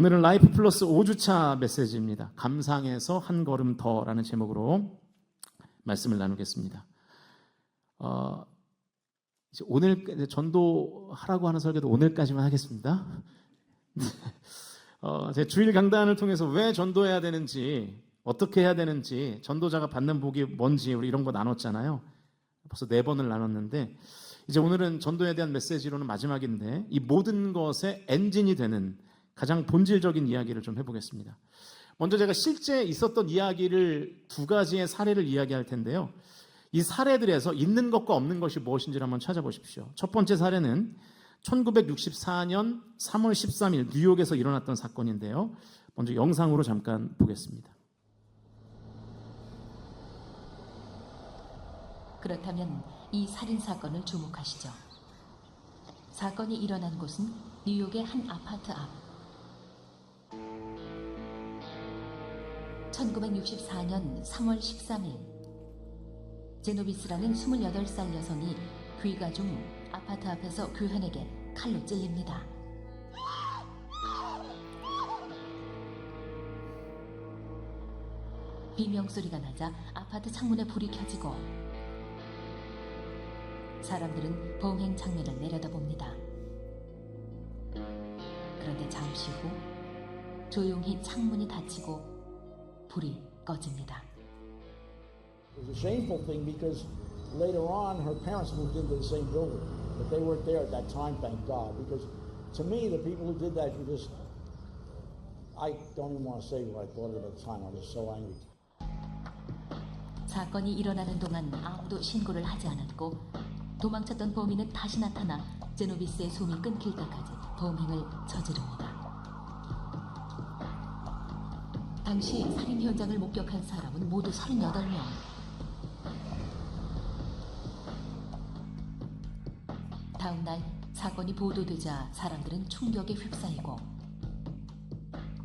오늘은 라이프 플러스 5주차 메시지입니다. 감상에서 한 걸음 더라는 제목으로 말씀을 나누겠습니다. 어, 오늘 전도하라고 하는 설교도 오늘까지만 하겠습니다. 어, 제 주일 강단을 통해서 왜 전도해야 되는지, 어떻게 해야 되는지, 전도자가 받는 복이 뭔지 우리 이런 거 나눴잖아요. 벌써 네 번을 나눴는데 이제 오늘은 전도에 대한 메시지로는 마지막인데 이 모든 것의 엔진이 되는 가장 본질적인 이야기를 좀 해보겠습니다. 먼저 제가 실제 있었던 이야기를 두 가지의 사례를 이야기할 텐데요. 이 사례들에서 있는 것과 없는 것이 무엇인지를 한번 찾아보십시오. 첫 번째 사례는 1964년 3월 13일 뉴욕에서 일어났던 사건인데요. 먼저 영상으로 잠깐 보겠습니다. 그렇다면 이 살인 사건을 주목하시죠. 사건이 일어난 곳은 뉴욕의 한 아파트 앞. 1964년 3월 13일 제노비스라는 28살 여성이 귀가 중 아파트 앞에서 교현에게 칼로 찔립니다. 비명소리가 나자 아파트 창문에 불이 켜지고 사람들은 범행 장면을 내려다봅니다. 그런데 잠시 후 조용히 창문이 닫히고 불이 꺼집니다. It was a shameful thing because later on her parents moved into the same building, but they weren't there at that time, thank God. Because to me, the people who did that were just. I don't even want to say what I thought of at the time. I was so angry. 사건이 일어나는 동안 아무도 신고를 하지 않았고 도망쳤던 범인은 다시 나타나 제노비스의 숨이 끊길 때까지 범행을 저지릅니다. 당시 살인 현장을 목격한 사람은 모두 38명. 다음 날 사건이 보도되자 사람들은 충격에 휩싸이고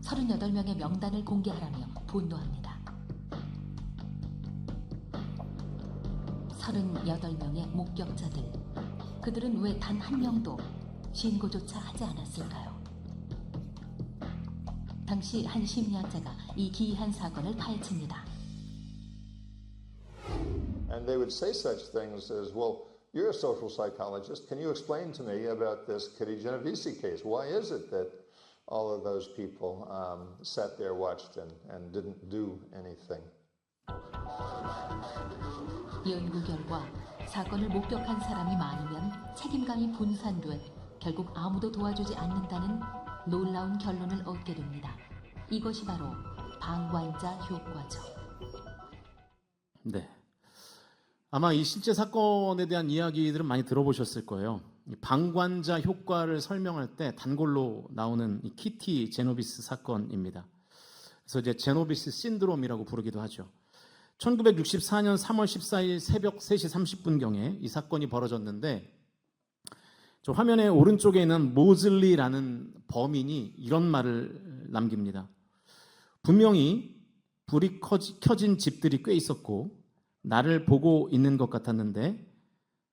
38명의 명단을 공개하라며 분노합니다. 38명의 목격자들. 그들은 왜 단 한 명도 신고조차 하지 않았을까요? 당시 한 심리학자가 이 기이한 사건을 파헤칩니다. And they would say such things as, well, you're a social psychologist. Can you explain to me about this Kitty Genovese case? Why is it that all of those people um, sat there, watched, and, and didn't do anything? 연구 결과 사건을 목격한 사람이 많으면 책임감이 분산돼 결국 아무도 도와주지 않는다는 놀라운 결론을 얻게 됩니다. 이것이 바로 방관자 효과죠. 네. 아마 이 실제 사건에 대한 이야기들은 많이 들어보셨을 거예요. 이 방관자 효과를 설명할 때 단골로 나오는 이 키티 제노비스 사건입니다. 그래서 이제 제노비스 신드롬이라고 부르기도 하죠. 1964년 3월 14일 새벽 3시 30분경에 이 사건이 벌어졌는데 저 화면의 오른쪽에 있는 모즐리라는 범인이 이런 말을 남깁니다. 분명히 불이 켜진 집들이 꽤 있었고 나를 보고 있는 것 같았는데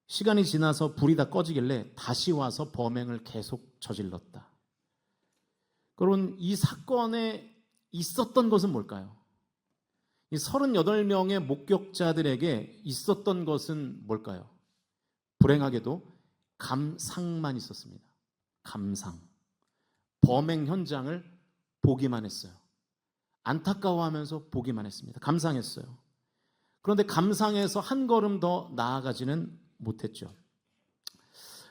시간이 지나서 불이 다 꺼지길래 다시 와서 범행을 계속 저질렀다. 그런 이 사건에 있었던 것은 뭘까요? 이 38명의 목격자들에게 있었던 것은 뭘까요? 불행하게도 감상만 있었습니다. 감상. 범행 현장을 보기만 했어요. 안타까워하면서 보기만 했습니다. 감상했어요. 그런데 감상해서 한 걸음 더 나아가지는 못했죠.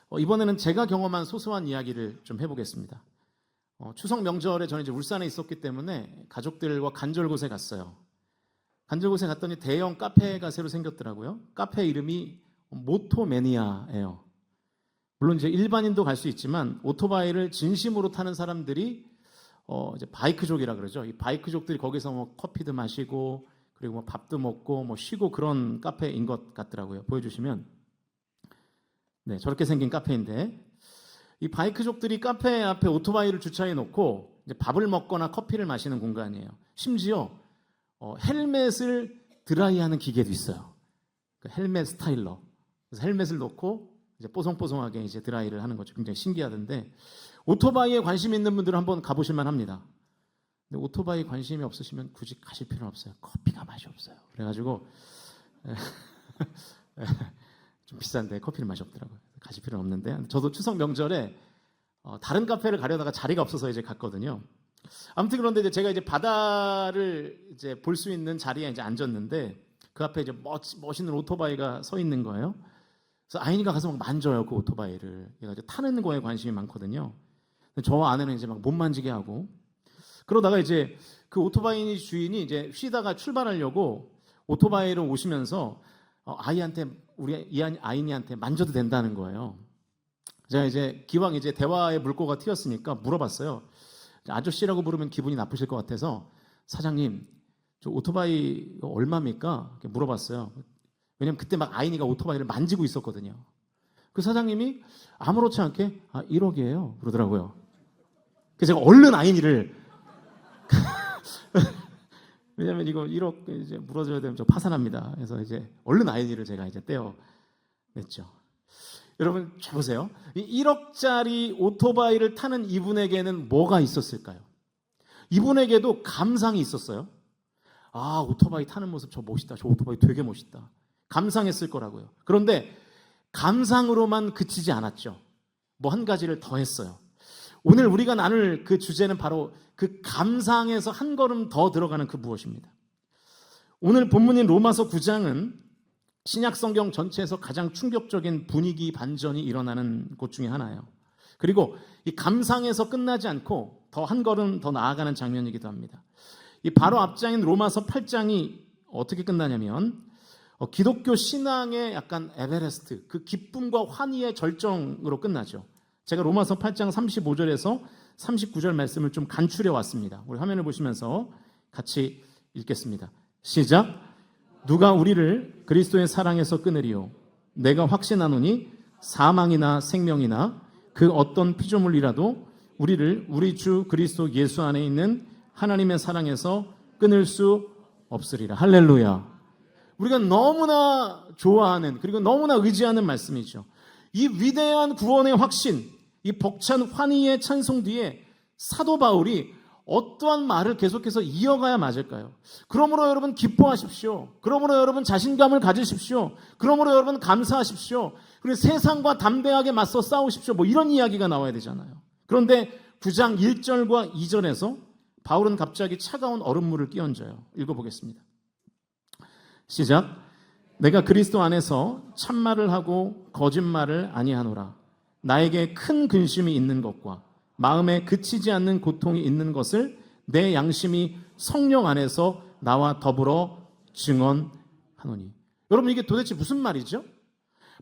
어, 이번에는 제가 경험한 소소한 이야기를 좀 해보겠습니다. 어, 추석 명절에 저는 이제 울산에 있었기 때문에 가족들과 간절곶에 갔어요. 간절곶에 갔더니 대형 카페가 새로 생겼더라고요. 카페 이름이 모토매니아예요. 물론 이제 일반인도 갈 수 있지만 오토바이를 진심으로 타는 사람들이 어 이제 바이크족이라 그러죠. 이 바이크족들이 거기서 뭐 커피도 마시고 그리고 뭐 밥도 먹고 뭐 쉬고 그런 카페인 것 같더라고요. 보여주시면 네 저렇게 생긴 카페인데 이 바이크족들이 카페 앞에 오토바이를 주차해 놓고 이제 밥을 먹거나 커피를 마시는 공간이에요. 심지어 어, 헬멧을 드라이하는 기계도 있어요. 그 헬멧 스타일러. 그래서 헬멧을 놓고 이제 뽀송뽀송하게 이제 드라이를 하는 거죠. 굉장히 신기하던데 오토바이에 관심 있는 분들은 한번 가보실만 합니다. 근데 오토바이 관심이 없으시면 굳이 가실 필요는 없어요. 커피가 맛이 없어요. 그래가지고 좀 비싼데 커피는 맛이 없더라고요. 가실 필요는 없는데 저도 추석 명절에 어, 다른 카페를 가려다가 자리가 없어서 이제 갔거든요. 아무튼 그런데 이제 제가 이제 바다를 이제 볼 수 있는 자리에 이제 앉았는데 그 앞에 이제 멋, 멋있는 오토바이가 서 있는 거예요. 그래서 아이니가 가서 막 만져요 그 오토바이를. 얘가 이제 타는 거에 관심이 많거든요. 근데 저 아내는 이제 막 못 만지게 하고 그러다가 이제 그 오토바이 주인이 이제 쉬다가 출발하려고 오토바이를 오시면서 어, 아이한테 우리 이 아이- 아이니한테 만져도 된다는 거예요. 제가 이제 기왕 이제 대화의 물꼬가 튀었으니까 물어봤어요. 아저씨라고 부르면 기분이 나쁘실 것 같아서 사장님 저 오토바이 얼마입니까? 물어봤어요. 왜냐면 그때 막 아이니가 오토바이를 만지고 있었거든요. 그 사장님이 아무렇지 않게 아 1억이에요 그러더라고요. 그래서 제가 얼른 아이니를 왜냐면 이거 1억 이제 물어줘야 되면 저 파산합니다. 그래서 이제 얼른 아이니를 제가 이제 떼어 냈죠. 여러분 잘 보세요. 이 1억짜리 오토바이를 타는 이분에게는 뭐가 있었을까요? 이분에게도 감상이 있었어요. 아, 오토바이 타는 모습 저 멋있다. 저 오토바이 되게 멋있다. 감상했을 거라고요. 그런데 감상으로만 그치지 않았죠. 뭐 한 가지를 더 했어요. 오늘 우리가 나눌 그 주제는 바로 그 감상에서 한 걸음 더 들어가는 그 무엇입니다. 오늘 본문인 로마서 9장은 신약 성경 전체에서 가장 충격적인 분위기 반전이 일어나는 곳 중에 하나예요. 그리고 이 감상에서 끝나지 않고 더 한 걸음 더 나아가는 장면이기도 합니다. 이 바로 앞장인 로마서 8장이 어떻게 끝나냐면 어, 기독교 신앙의 약간 에베레스트, 그 기쁨과 환희의 절정으로 끝나죠. 제가 로마서 8장 35절에서 39절 말씀을 좀 간추려 왔습니다. 우리 화면을 보시면서 같이 읽겠습니다. 시작. 누가 우리를 그리스도의 사랑에서 끊으리요? 내가 확신하노니 사망이나 생명이나 그 어떤 피조물이라도 우리를 우리 주 그리스도 예수 안에 있는 하나님의 사랑에서 끊을 수 없으리라. 할렐루야. 우리가 너무나 좋아하는 그리고 너무나 의지하는 말씀이죠. 이 위대한 구원의 확신, 이 벅찬 환희의 찬송 뒤에 사도 바울이 어떠한 말을 계속해서 이어가야 맞을까요? 그러므로 여러분 기뻐하십시오. 그러므로 여러분 자신감을 가지십시오. 그러므로 여러분 감사하십시오. 그리고 세상과 담대하게 맞서 싸우십시오. 뭐 이런 이야기가 나와야 되잖아요. 그런데 9장 1절과 2절에서 바울은 갑자기 차가운 얼음물을 끼얹어요. 읽어보겠습니다. 시작. 내가 그리스도 안에서 참말을 하고 거짓말을 아니하노라. 나에게 큰 근심이 있는 것과 마음에 그치지 않는 고통이 있는 것을 내 양심이 성령 안에서 나와 더불어 증언하노니. 여러분 이게 도대체 무슨 말이죠?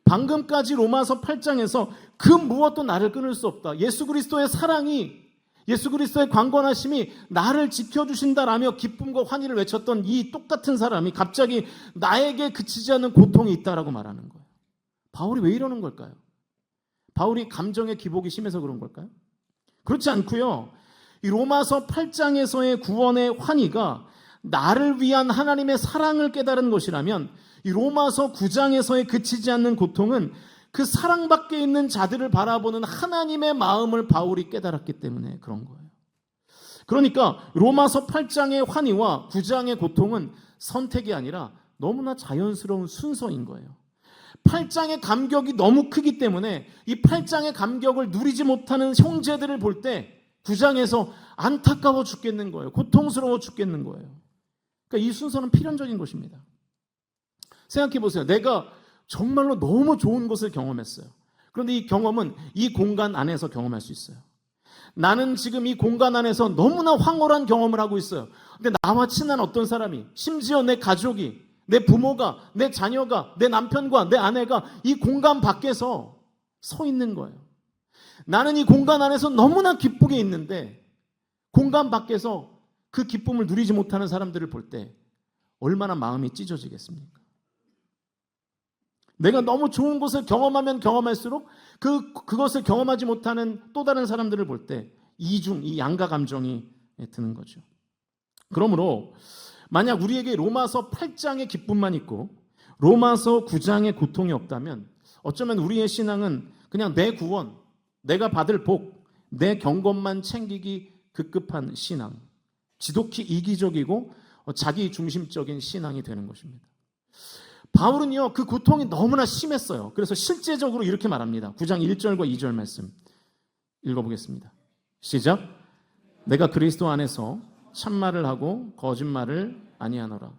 방금까지 로마서 8장에서 그 무엇도 나를 끊을 수 없다. 예수 그리스도의 사랑이 예수 그리스도의 광권하심이 나를 지켜주신다라며 기쁨과 환희를 외쳤던 이 똑같은 사람이 갑자기 나에게 그치지 않는 고통이 있다라고 말하는 거예요. 바울이 왜 이러는 걸까요? 바울이 감정의 기복이 심해서 그런 걸까요? 그렇지 않고요. 이 로마서 8장에서의 구원의 환희가 나를 위한 하나님의 사랑을 깨달은 것이라면 이 로마서 9장에서의 그치지 않는 고통은 그 사랑 밖에 있는 자들을 바라보는 하나님의 마음을 바울이 깨달았기 때문에 그런 거예요. 그러니까 로마서 8장의 환희와 9장의 고통은 선택이 아니라 너무나 자연스러운 순서인 거예요. 8장의 감격이 너무 크기 때문에 이 8장의 감격을 누리지 못하는 형제들을 볼 때 9장에서 안타까워 죽겠는 거예요. 고통스러워 죽겠는 거예요. 그러니까 이 순서는 필연적인 것입니다. 생각해 보세요. 내가 정말로 너무 좋은 것을 경험했어요. 그런데 이 경험은 이 공간 안에서 경험할 수 있어요. 나는 지금 이 공간 안에서 너무나 황홀한 경험을 하고 있어요. 근데 나와 친한 어떤 사람이, 심지어 내 가족이, 내 부모가, 내 자녀가, 내 남편과 내 아내가 이 공간 밖에서 서 있는 거예요. 나는 이 공간 안에서 너무나 기쁘게 있는데 공간 밖에서 그 기쁨을 누리지 못하는 사람들을 볼 때 얼마나 마음이 찢어지겠습니까? 내가 너무 좋은 것을 경험하면 경험할수록 그, 그것을 경험하지 못하는 또 다른 사람들을 볼 때 이중, 이 양가 감정이 드는 거죠. 그러므로 만약 우리에게 로마서 8장의 기쁨만 있고 로마서 9장의 고통이 없다면 어쩌면 우리의 신앙은 그냥 내 구원, 내가 받을 복, 내 경건만 챙기기 급급한 신앙, 지독히 이기적이고 어, 자기 중심적인 신앙이 되는 것입니다. 바울은요, 그 고통이 너무나 심했어요. 그래서 실제적으로 이렇게 말합니다. 9장 1절과 2절 말씀 읽어보겠습니다. 시작. 내가 그리스도 안에서 참말을 하고 거짓말을 아니하노라.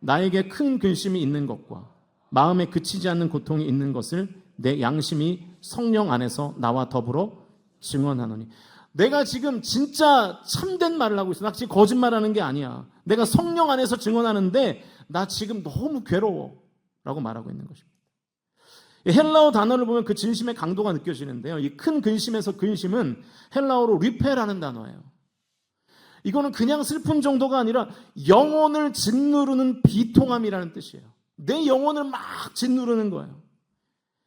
나에게 큰 근심이 있는 것과 마음에 그치지 않는 고통이 있는 것을 내 양심이 성령 안에서 나와 더불어 증언하노니. 내가 지금 진짜 참된 말을 하고 있어. 나 지금 거짓말하는 게 아니야. 내가 성령 안에서 증언하는데 나 지금 너무 괴로워. 라고 말하고 있는 것입니다. 이 헬라어 단어를 보면 그 진심의 강도가 느껴지는데요. 이 큰 근심에서 근심은 헬라어로 리페라는 단어예요. 이거는 그냥 슬픈 정도가 아니라 영혼을 짓누르는 비통함이라는 뜻이에요. 내 영혼을 막 짓누르는 거예요.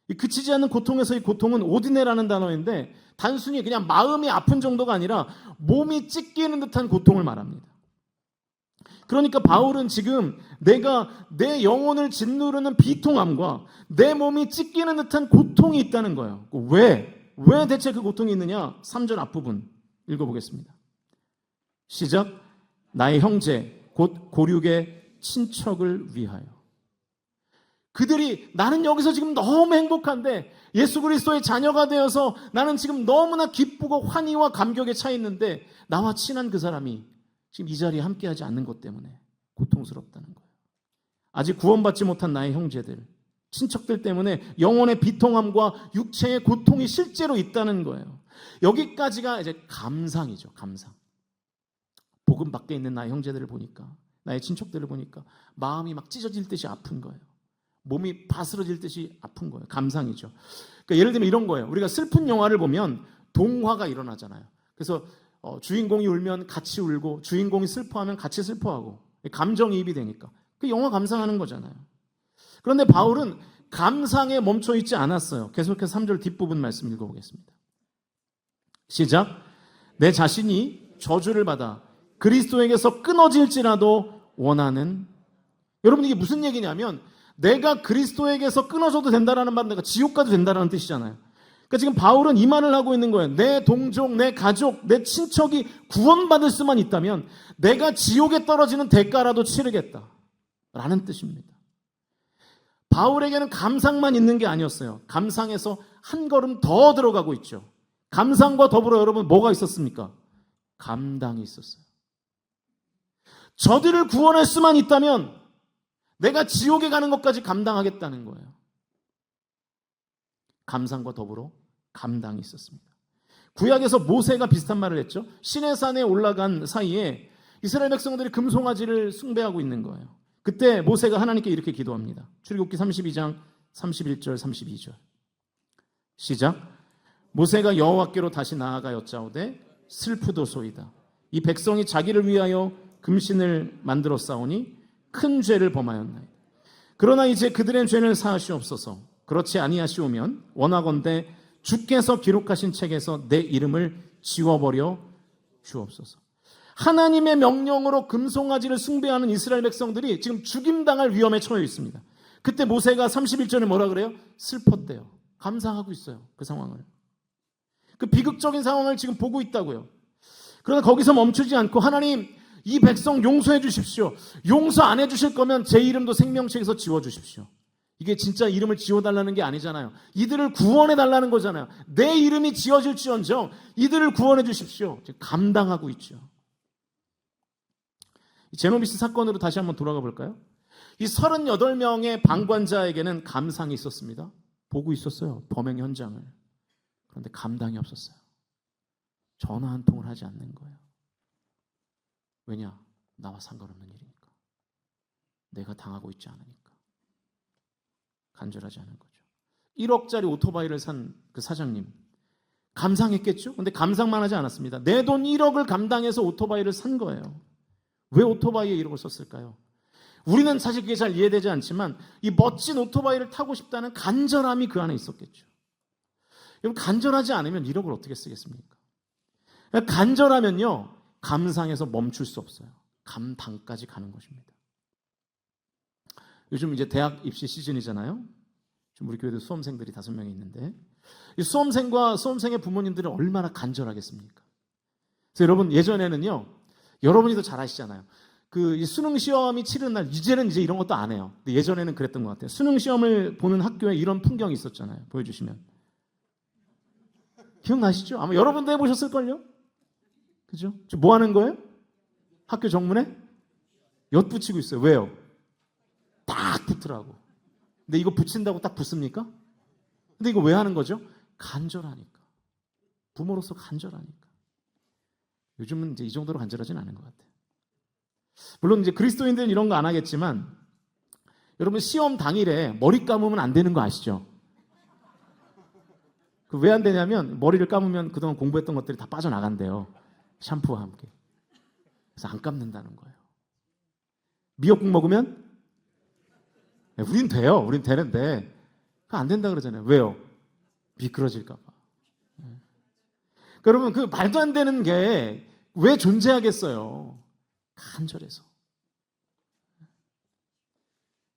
이 그치지 않는 고통에서 이 고통은 오디네라는 단어인데 단순히 그냥 마음이 아픈 정도가 아니라 몸이 찢기는 듯한 고통을 말합니다. 그러니까 바울은 지금 내가 내 영혼을 짓누르는 비통함과 내 몸이 찢기는 듯한 고통이 있다는 거예요. 왜? 왜 대체 그 고통이 있느냐? 3절 앞부분 읽어보겠습니다. 시작. 나의 형제, 곧 고륙의 친척을 위하여. 그들이 나는 여기서 지금 너무 행복한데 예수 그리스도의 자녀가 되어서 나는 지금 너무나 기쁘고 환희와 감격에 차 있는데 나와 친한 그 사람이 지금 이 자리에 함께하지 않는 것 때문에 고통스럽다는 거예요. 아직 구원받지 못한 나의 형제들, 친척들 때문에 영혼의 비통함과 육체의 고통이 실제로 있다는 거예요. 여기까지가 이제 감상이죠, 감상. 복음 밖에 있는 나의 형제들을 보니까, 나의 친척들을 보니까 마음이 막 찢어질 듯이 아픈 거예요. 몸이 바스러질 듯이 아픈 거예요. 감상이죠. 그러니까 예를 들면 이런 거예요. 우리가 슬픈 영화를 보면 동화가 일어나잖아요. 그래서 어, 주인공이 울면 같이 울고 주인공이 슬퍼하면 같이 슬퍼하고 감정이입이 되니까 그 영화 감상하는 거잖아요. 그런데 바울은 감상에 멈춰 있지 않았어요. 계속해서 3절 뒷부분 말씀 읽어보겠습니다. 시작. 내 자신이 저주를 받아 그리스도에게서 끊어질지라도 원하는 여러분 이게 무슨 얘기냐면 내가 그리스도에게서 끊어져도 된다라는 말은 내가 지옥 가도 된다라는 뜻이잖아요. 그러니까 지금 바울은 이 말을 하고 있는 거예요. 내 동족, 내 가족, 내 친척이 구원받을 수만 있다면 내가 지옥에 떨어지는 대가라도 치르겠다. 라는 뜻입니다. 바울에게는 감상만 있는 게 아니었어요. 감상에서 한 걸음 더 들어가고 있죠. 감상과 더불어 여러분 뭐가 있었습니까? 감당이 있었어요. 저들을 구원할 수만 있다면 내가 지옥에 가는 것까지 감당하겠다는 거예요. 감상과 더불어 감당이 있었습니다. 구약에서 모세가 비슷한 말을 했죠. 신의 산에 올라간 사이에 이스라엘 백성들이 금송아지를 숭배하고 있는 거예요. 그때 모세가 하나님께 이렇게 기도합니다. 출애굽기 32장 31절 32절. 시작. 모세가 여호와께로 다시 나아가 여짜오되 슬프도소이다. 이 백성이 자기를 위하여 금신을 만들어 싸우니 큰 죄를 범하였나이다. 그러나 이제 그들의 죄를 사하시옵소서. 그렇지 아니하시오면 원하건대 주께서 기록하신 책에서 내 이름을 지워버려 주옵소서. 하나님의 명령으로 금송아지를 숭배하는 이스라엘 백성들이 지금 죽임당할 위험에 처해 있습니다. 그때 모세가 31절에 뭐라 그래요? 슬펐대요. 감상하고 있어요. 그 상황을. 그 비극적인 상황을 지금 보고 있다고요. 그러나 거기서 멈추지 않고 하나님 이 백성 용서해 주십시오. 용서 안 해 주실 거면 제 이름도 생명책에서 지워 주십시오. 이게 진짜 이름을 지워달라는 게 아니잖아요. 이들을 구원해 달라는 거잖아요. 내 이름이 지어질지언정 이들을 구원해 주십시오. 감당하고 있죠. 제노비스 사건으로 다시 한번 돌아가 볼까요? 이 38명의 방관자에게는 감상이 있었습니다. 보고 있었어요. 범행 현장을. 그런데 감당이 없었어요. 전화 한 통을 하지 않는 거예요. 왜냐? 나와 상관없는 일이니까. 내가 당하고 있지 않으니까. 간절하지 않은 거죠. 1억짜리 오토바이를 산 그 사장님. 감상했겠죠? 근데 감상만 하지 않았습니다. 내 돈 1억을 감당해서 오토바이를 산 거예요. 왜 오토바이에 1억을 썼을까요? 우리는 사실 그게 잘 이해되지 않지만 이 멋진 오토바이를 타고 싶다는 간절함이 그 안에 있었겠죠. 여러분 간절하지 않으면 1억을 어떻게 쓰겠습니까? 간절하면요 감상에서 멈출 수 없어요. 감당까지 가는 것입니다. 요즘 이제 대학 입시 시즌이잖아요. 지금 우리 교회도 수험생들이 다섯 명이 있는데 이 수험생과 수험생의 부모님들이 얼마나 간절하겠습니까? 그래서 여러분 예전에는요, 여러분이도 잘 아시잖아요. 그이 수능 시험이 치르는 날 이제는 이제 이런 것도 안 해요. 근데 예전에는 그랬던 것 같아요. 수능 시험을 보는 학교에 이런 풍경이 있었잖아요. 보여주시면 기억나시죠? 아마 여러분도 해보셨을 걸요? 그죠? 지금 뭐 하는 거예요? 학교 정문에 엿 붙이고 있어요. 왜요? 딱 붙더라고. 근데 이거 붙인다고 딱 붙습니까? 근데 이거 왜 하는 거죠? 간절하니까. 부모로서 간절하니까. 요즘은 이제 이 정도로 간절하진 않은 것 같아요. 물론 이제 그리스도인들은 이런 거 안 하겠지만 여러분 시험 당일에 머리 감으면 안 되는 거 아시죠? 그 왜 안 되냐면 머리를 감으면 그동안 공부했던 것들이 다 빠져나간대요. 샴푸와 함께. 그래서 안 감는다는 거예요. 미역국 먹으면 네, 우린 돼요. 우린 되는데 안 된다 그러잖아요. 왜요? 미끄러질까 봐. 네. 그러면 그 말도 안 되는 게 왜 존재하겠어요? 간절해서.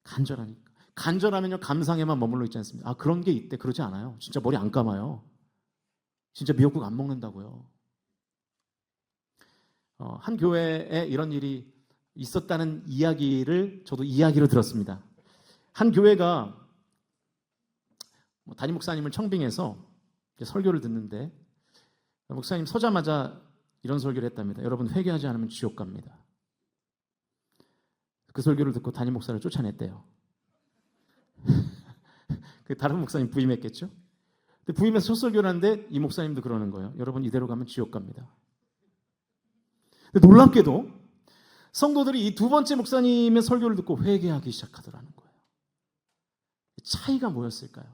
간절하니까. 간절하면요, 감상에만 머물러 있지 않습니다. 아, 그런 게 있대. 그러지 않아요. 진짜 머리 안 감아요. 진짜 미역국 안 먹는다고요. 어, 한 교회에 이런 일이 있었다는 이야기를 저도 이야기로 들었습니다. 한 교회가 뭐 담임 목사님을 청빙해서 설교를 듣는데 목사님 서자마자 이런 설교를 했답니다. 여러분 회개하지 않으면 지옥 갑니다. 그 설교를 듣고 담임 목사를 쫓아냈대요. 그 다른 목사님 부임했겠죠? 근데 부임해서 첫 설교를 하는데 이 목사님도 그러는 거예요. 여러분 이대로 가면 지옥 갑니다. 근데 놀랍게도 성도들이 이 두 번째 목사님의 설교를 듣고 회개하기 시작하더라는 거예요. 차이가 뭐였을까요?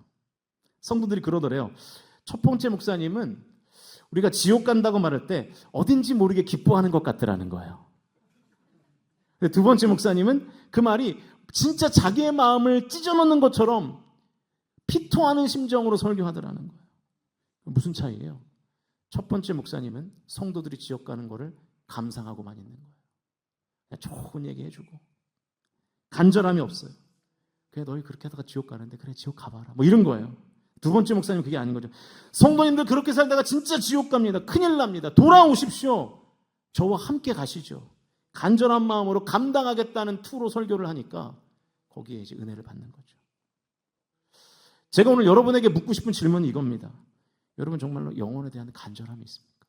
성도들이 그러더래요. 첫 번째 목사님은 우리가 지옥 간다고 말할 때 어딘지 모르게 기뻐하는 것 같더라는 거예요. 두 번째 목사님은 그 말이 진짜 자기의 마음을 찢어놓는 것처럼 피토하는 심정으로 설교하더라는 거예요. 무슨 차이예요? 첫 번째 목사님은 성도들이 지옥 가는 거를 감상하고만 있는 거예요. 좋은 얘기 해주고 간절함이 없어요. 그래 너희 그렇게 하다가 지옥 가는데 그래 지옥 가봐라 뭐 이런 거예요. 두 번째 목사님 그게 아닌 거죠. 성도님들 그렇게 살다가 진짜 지옥 갑니다. 큰일 납니다. 돌아오십시오. 저와 함께 가시죠. 간절한 마음으로 감당하겠다는 투로 설교를 하니까 거기에 이제 은혜를 받는 거죠. 제가 오늘 여러분에게 묻고 싶은 질문은 이겁니다. 여러분 정말로 영혼에 대한 간절함이 있습니까?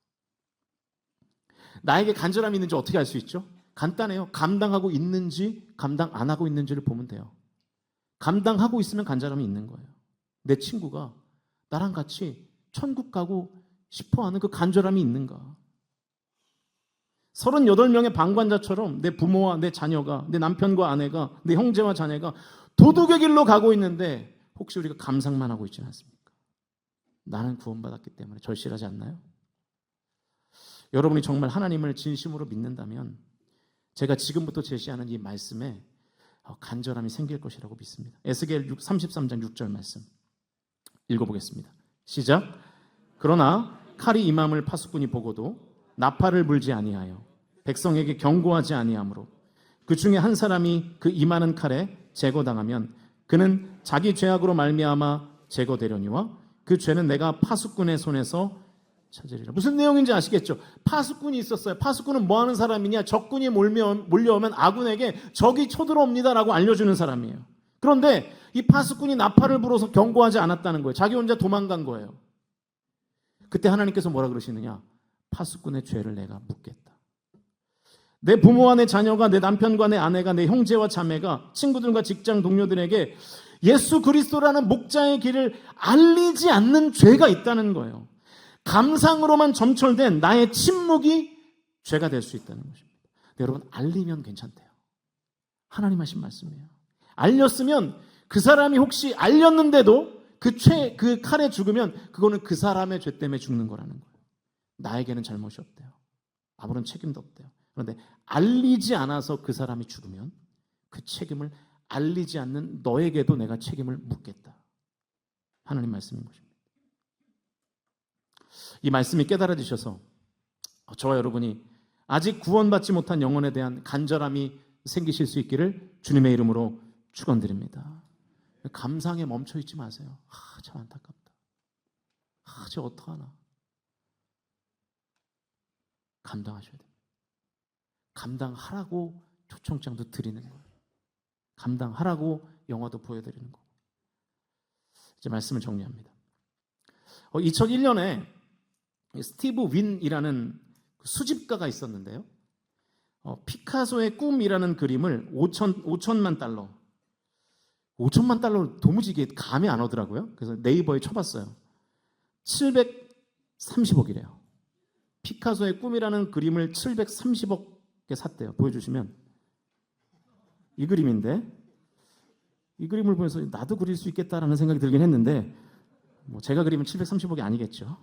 나에게 간절함이 있는지 어떻게 알 수 있죠? 간단해요. 감당하고 있는지 감당 안 하고 있는지를 보면 돼요. 감당하고 있으면 간절함이 있는 거예요. 내 친구가 나랑 같이 천국 가고 싶어 하는 그 간절함이 있는가? 38명의 방관자처럼 내 부모와 내 자녀가, 내 남편과 아내가, 내 형제와 자녀가 도둑의 길로 가고 있는데 혹시 우리가 감상만 하고 있지는 않습니까? 나는 구원받았기 때문에 절실하지 않나요? 여러분이 정말 하나님을 진심으로 믿는다면 제가 지금부터 제시하는 이 말씀에 간절함이 생길 것이라고 믿습니다. 에스겔 33장 6절 말씀 읽어보겠습니다. 시작. 그러나 칼이 임함을 파수꾼이 보고도 나팔을 불지 아니하여 백성에게 경고하지 아니하므로 그 중에 한 사람이 그 임하는 칼에 제거당하면 그는 자기 죄악으로 말미암아 제거되려니와 그 죄는 내가 파수꾼의 손에서 찾으리라. 무슨 내용인지 아시겠죠? 파수꾼이 있었어요. 파수꾼은 뭐 하는 사람이냐? 적군이 몰면, 몰려오면 아군에게 적이 쳐들어옵니다라고 알려주는 사람이에요. 그런데 이 파수꾼이 나팔을 불어서 경고하지 않았다는 거예요. 자기 혼자 도망간 거예요. 그때 하나님께서 뭐라 그러시느냐? 파수꾼의 죄를 내가 묻겠다. 내 부모와 내 자녀가 내 남편과 내 아내가 내 형제와 자매가 친구들과 직장 동료들에게 예수 그리스도라는 목자의 길을 알리지 않는 죄가 있다는 거예요. 감상으로만 점철된 나의 침묵이 죄가 될 수 있다는 것입니다. 여러분 알리면 괜찮대요. 하나님 하신 말씀이에요. 알렸으면 그 사람이 혹시 알렸는데도 그 죄, 그 칼에 죽으면 그거는 그 사람의 죄 때문에 죽는 거라는 거예요. 나에게는 잘못이 없대요. 아무런 책임도 없대요. 그런데 알리지 않아서 그 사람이 죽으면 그 책임을 알리지 않는 너에게도 내가 책임을 묻겠다. 하나님 말씀인 것입니다. 이 말씀이 깨달아지셔서 저와 여러분이 아직 구원받지 못한 영혼에 대한 간절함이 생기실 수 있기를 주님의 이름으로 축원드립니다. 감상에 멈춰 있지 마세요. 아, 참 안타깝다. 아, 저 어떡하나. 감당하셔야 됩니다. 감당하라고 초청장도 드리는 거예요. 감당하라고 영화도 보여드리는 거고. 이제 말씀을 정리합니다. 어, 2001년에 스티브 윈이라는 그 수집가가 있었는데요. 어, 피카소의 꿈이라는 그림을 5천, 5천만 달러, 5천만 달러 도무지 이게 감이 안 오더라고요. 그래서 네이버에 쳐봤어요. 730억이래요. 피카소의 꿈이라는 그림을 730억에 샀대요. 보여주시면 이 그림인데 이 그림을 보면서 나도 그릴 수 있겠다라는 생각이 들긴 했는데 뭐 제가 그리면 730억이 아니겠죠.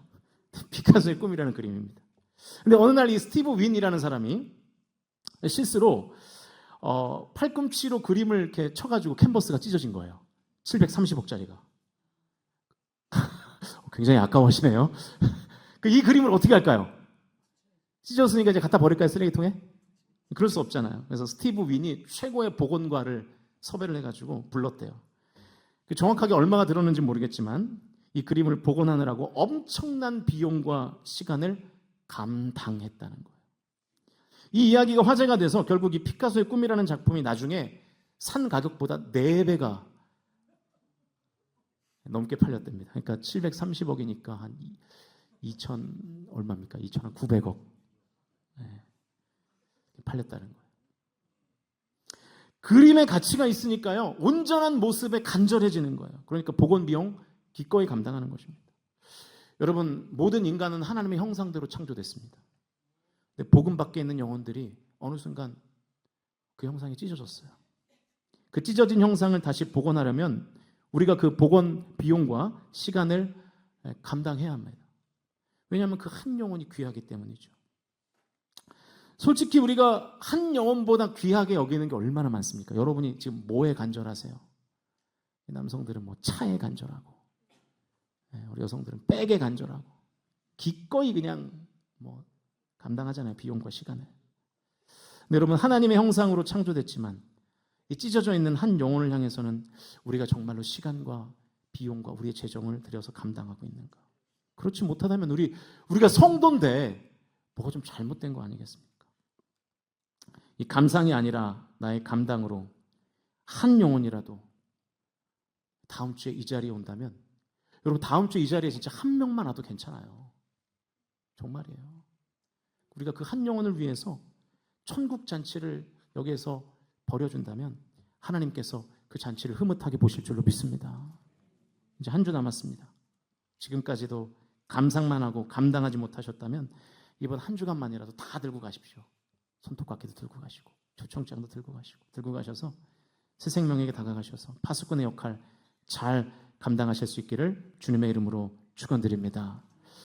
피카소의 꿈이라는 그림입니다. 근데 어느 날 이 스티브 윈이라는 사람이 실수로 어, 팔꿈치로 그림을 이렇게 쳐가지고 캔버스가 찢어진 거예요. 730억짜리가. 굉장히 아까워하시네요. 그이 그림을 어떻게 할까요? 찢었으니까 이제 갖다 버릴까요, 쓰레기통에? 그럴 수 없잖아요. 그래서 스티브 윈이 최고의 보건과를 섭외를 해가지고 불렀대요. 그 정확하게 얼마가 들었는지 모르겠지만 이 그림을 복원하느라고 엄청난 비용과 시간을 감당했다는 거예요. 이 이야기가 화제가 돼서 결국 이 피카소의 꿈이라는 작품이 나중에 산 가격보다 4배가 넘게 팔렸답니다. 그러니까 730억이니까 한 2천 얼마입니까? 2,900억 네. 팔렸다는 거예요. 그림의 가치가 있으니까요. 온전한 모습에 간절해지는 거예요. 그러니까 복원 비용 기꺼이 감당하는 것입니다. 여러분 모든 인간은 하나님의 형상대로 창조됐습니다. 근데 복음 밖에 있는 영혼들이 어느 순간 그 형상이 찢어졌어요. 그 찢어진 형상을 다시 복원하려면 우리가 그 복원 비용과 시간을 감당해야 합니다. 왜냐하면 그 한 영혼이 귀하기 때문이죠. 솔직히 우리가 한 영혼보다 귀하게 여기는 게 얼마나 많습니까? 여러분이 지금 뭐에 간절하세요? 남성들은 뭐 차에 간절하고, 예, 우리 여성들은 백에 간절하고, 기꺼이 그냥 뭐 감당하잖아요. 비용과 시간을. 근데 여러분, 하나님의 형상으로 창조됐지만, 이 찢어져 있는 한 영혼을 향해서는 우리가 정말로 시간과 비용과 우리의 재정을 들여서 감당하고 있는가? 그렇지 못하다면 우리, 우리가 성도인데 뭐가 좀 잘못된 거 아니겠습니까? 이 감상이 아니라 나의 감당으로 한 영혼이라도 다음 주에 이 자리에 온다면 여러분 다음 주에 이 자리에 진짜 한 명만 와도 괜찮아요. 정말이에요. 우리가 그 한 영혼을 위해서 천국 잔치를 여기에서 벌여준다면 하나님께서 그 잔치를 흐뭇하게 보실 줄로 믿습니다. 이제 한 주 남았습니다. 지금까지도 감상만 하고 감당하지 못하셨다면 이번 한 주간만이라도 다 들고 가십시오. 손톱깎이도 들고 가시고 초청장도 들고 가시고 들고 가셔서 새 생명에게 다가가셔서 파수꾼의 역할 잘 감당하실 수 있기를 주님의 이름으로 축원드립니다.